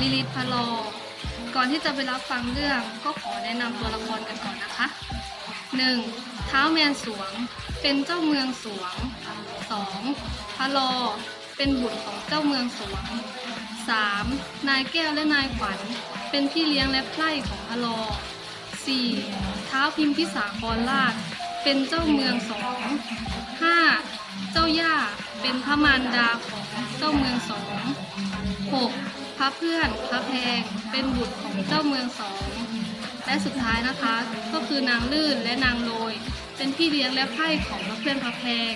ลิลิตพะโลก่อนที่จะไปรับฟังเรื่องก็ขอแนะนำตัวละครกันก่อนนะคะ 1. ท้าวแมนสวง เป็นเจ้าเมืองสวง 2. พะโลเป็นบุตรของเจ้าเมืองสวง 3. นายแก้วและนายขวัญ เป็นพี่เลี้ยงและไพร่ของพะโลอ 4. ท้าวพิมพิสาครราชเป็นเจ้าเมืองสอง 5. เจ้าย่าเป็นพระมารดาของเจ้าเมืองสอง 6. พระเพื่อนพระแพง เป็นบุตรของเจ้าเมืองสอง และสุดท้ายนะคะ ก็คือนางลื่นและนางโรย เป็นพี่เลี้ยงและไพ่ของพระเพื่อนพระแพง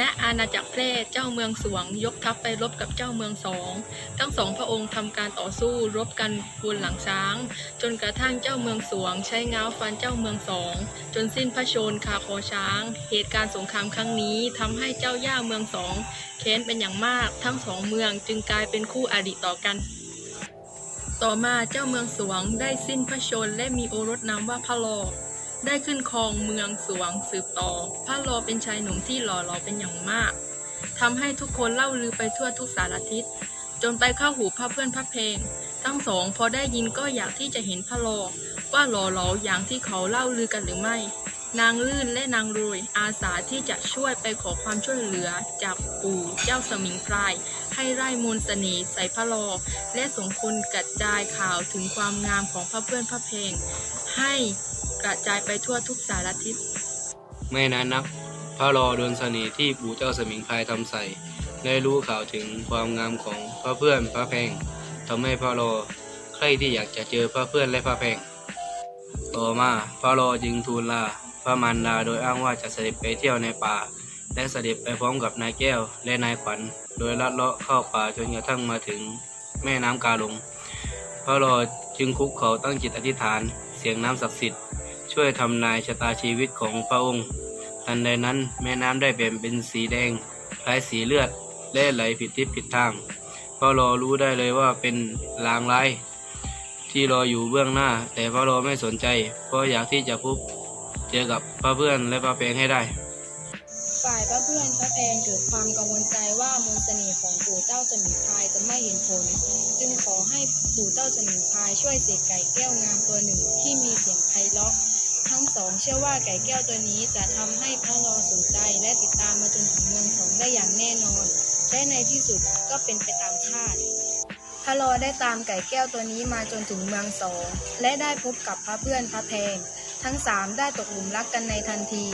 ณอาณาจักรแพร่เจ้าเมืองสวง ยกทัพไปรบกับเจ้าเมืองสอง ทั้งสองพระองค์ทำการต่อสู้รบกันบนหลังช้าง จนกระทั่งเจ้าเมืองสวง ใช้ง้าวฟันเจ้าเมืองสอง จนสิ้นพระชนคาคอช้าง เหตุการณ์สงครามครั้งนี้ทำให้เจ้าย่าเมืองสองแค้นเป็นอย่างมากทั้งสองเมืองจึงกลายเป็นคู่อริต่อกันต่อมาเจ้าเมืองสวงได้สิ้นพระชนและมีโอรสนามว่าพระลอ ได้ขึ้นครองเมืองสวงสืบต่อ พระลอเป็นชายหนุ่มที่หล่อหลอเป็นอย่างมากทำให้ทุกคนเล่าลือไปทั่วทุกสารทิศจนไปเข้าหูพระเพื่อนพระเพลง ทั้งสองพอได้ยินก็อยากที่จะเห็นพระลอว่าหล่อหลาอย่างที่เขาเล่าลือกันหรือไม่ นางลื่นและนางรวยอาสาที่จะช่วยไปขอความช่วยเหลือจากปู่เจ้าสมิงพราย ให้ไร่มนต์เสน่ห์ใส่พระลอและสงคนกระจายข่าวถึงความงามของพระเพื่อนพระเพลง ให้ ระจายไปทั่วทุกสารทิศ ไม่นานนัก พระรอโดนเสน่ห์ที่ปู่เจ้าสมิงพรายทำใส่ ได้รู้ข่าวถึงความงามของพระเพื่อนพระแพงทำให้พระรอใคร่ที่อยากจะเจอพระเพื่อนและพระแพง ต่อมาพระรอจึงทูลลาพระมารดาโดยอ้างว่าจะเสด็จไปเที่ยวในป่า และเสด็จไปพร้อมกับนายแก้วและนายขวัญ โดยลัดเลาะเข้าป่าจนกระทั่งมาถึงแม่น้ำกาลงพระรอจึงคุกเขาตั้งจิตอธิษฐาน เสียงน้ำศักดิ์สิทธิ์ ช่วยทำนายชะตาชีวิตของพระองค์ ทันใดนั้นแม่น้ำได้เปลี่ยนเป็นสีแดงคล้ายสีเลือดและไหลผิดทิศผิดทางพระรอรู้ได้เลยว่าเป็นลางร้ายที่รออยู่เบื้องหน้า แต่พระรอไม่สนใจ เพราะอยากที่จะพบเจอกับพระเพื่อนและพระเพงให้ได้ ฝ่ายพระเพื่อนพระแพงเกิดความกังวลใจว่ามนต์เสน่ห์ของปู่เจ้าสมิงพายจะไม่เห็นผล จึงขอให้ปู่เจ้าสมิงพายช่วยเสกไก่แก้วงามตัวหนึ่งที่มีเสียงไพเราะ ทั้งสองเชื่อว่าไก่แก้วตัวนี้จะทำให้พระรอสนใจและติดตามมาจนถึงเมืองสองได้อย่างแน่นอน และในที่สุดก็เป็นไปตามคาดพระรอได้ตามไก่แก้วตัวนี้มาจนถึงเมืองสองและได้พบกับพระเพื่อนพระแพงทั้งสามได้ตกหลุมรักกันในทันที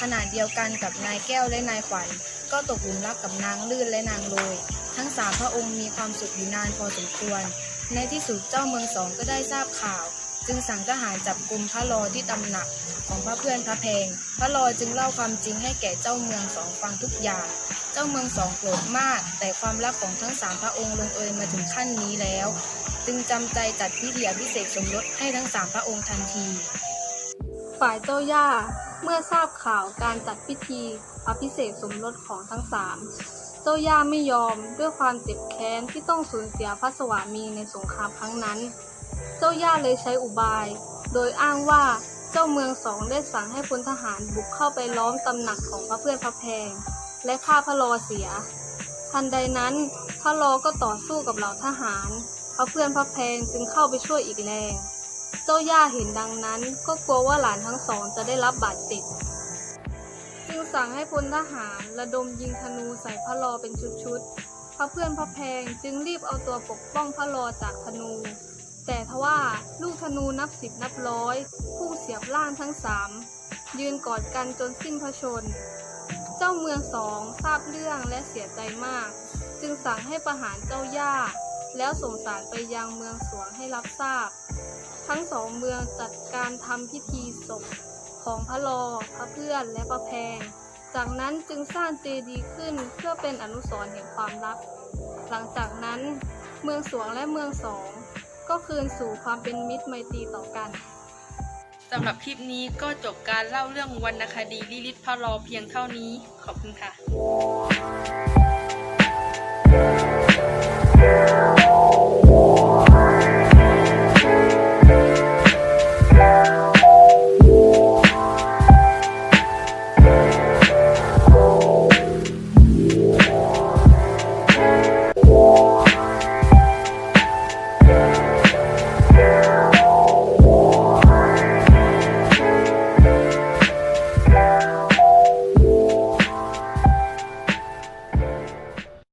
ขณะเดียวกันกับนายแก้วและนายขวัญ ก็ตกหลุมรักกับนางลื่นและนางโรยทั้งสามพระองค์มีความสุขอยู่นานพอสมควร ในที่สุดเจ้าเมืองสองก็ได้ทราบข่าว จึงสั่งทหารจับกลุ่มพระรอที่ตำหนักของพระเพื่อนพระแพงพระรอจึงเล่าความจริงให้แก่เจ้าเมืองสองฟังทุกอย่าง เจ้าเมืองสองโกรธมาก แต่ความรักของทั้งสามพระองค์ลงเอยมาถึงขั้นนี้แล้ว จึงจำใจจัดพิธีอภิเษกสมรสให้ทั้งสามพระองค์ทันที ฝ่ายเจ้าย่าเมื่อทราบข่าวการจัดพิธีอภิเษกสมรสของทั้งสามเจ้าย่าไม่ยอมด้วยความเจ็บแค้นที่ต้องสูญเสียพระสวามีในสงครามครั้งนั้น เจ้าย่าเลยใช้อุบาย โดยอ้างว่าเจ้าเมืองสองได้สั่งให้พลทหารบุกเข้าไปล้อมตำหนักของพระเพื่อนพระแพง และฆ่าพระลอเสีย ทันใดนั้นพระลอก็ต่อสู้กับเหล่าทหาร พระเพื่อนพระแพงจึงเข้าไปช่วยอีกแรง เจ้าย่าเห็นดังนั้นก็กลัวว่าหลานทั้งสองจะได้รับบาดเจ็บจึงสั่งให้พลทหารระดมยิงธนูใส่พระลอเป็นชุดๆพระเพื่อนพระแพงจึงรีบเอาตัวปกป้องพระลอจากธนู แต่ทว่าลูกธนูนับสิบนับร้อยพุ่งเสียบล่างทั้งสามยืนกอดกันจนสิ้นพระชน เจ้าเมืองสองทราบเรื่องและเสียใจมาก จึงสั่งให้ประหารเจ้าย่า แล้วส่งสารไปยังเมืองสวงให้รับทราบ ทั้งสองเมืองจัดการทำพิธีศพของพระลอพระเพื่อนและพระแพง จากนั้นจึงสร้างเจดีย์ขึ้นเพื่อเป็นอนุสรณ์แห่งความรักหลังจากนั้นเมืองสวงและเมืองสอง ก็คืนสู่ความเป็นมิตรไมตรีต่อกันสำหรับคลิปนี้ก็จบการเล่าเรื่องวรรณคดีลิลิตพระรอเพียงเท่านี้ ขอบคุณค่ะ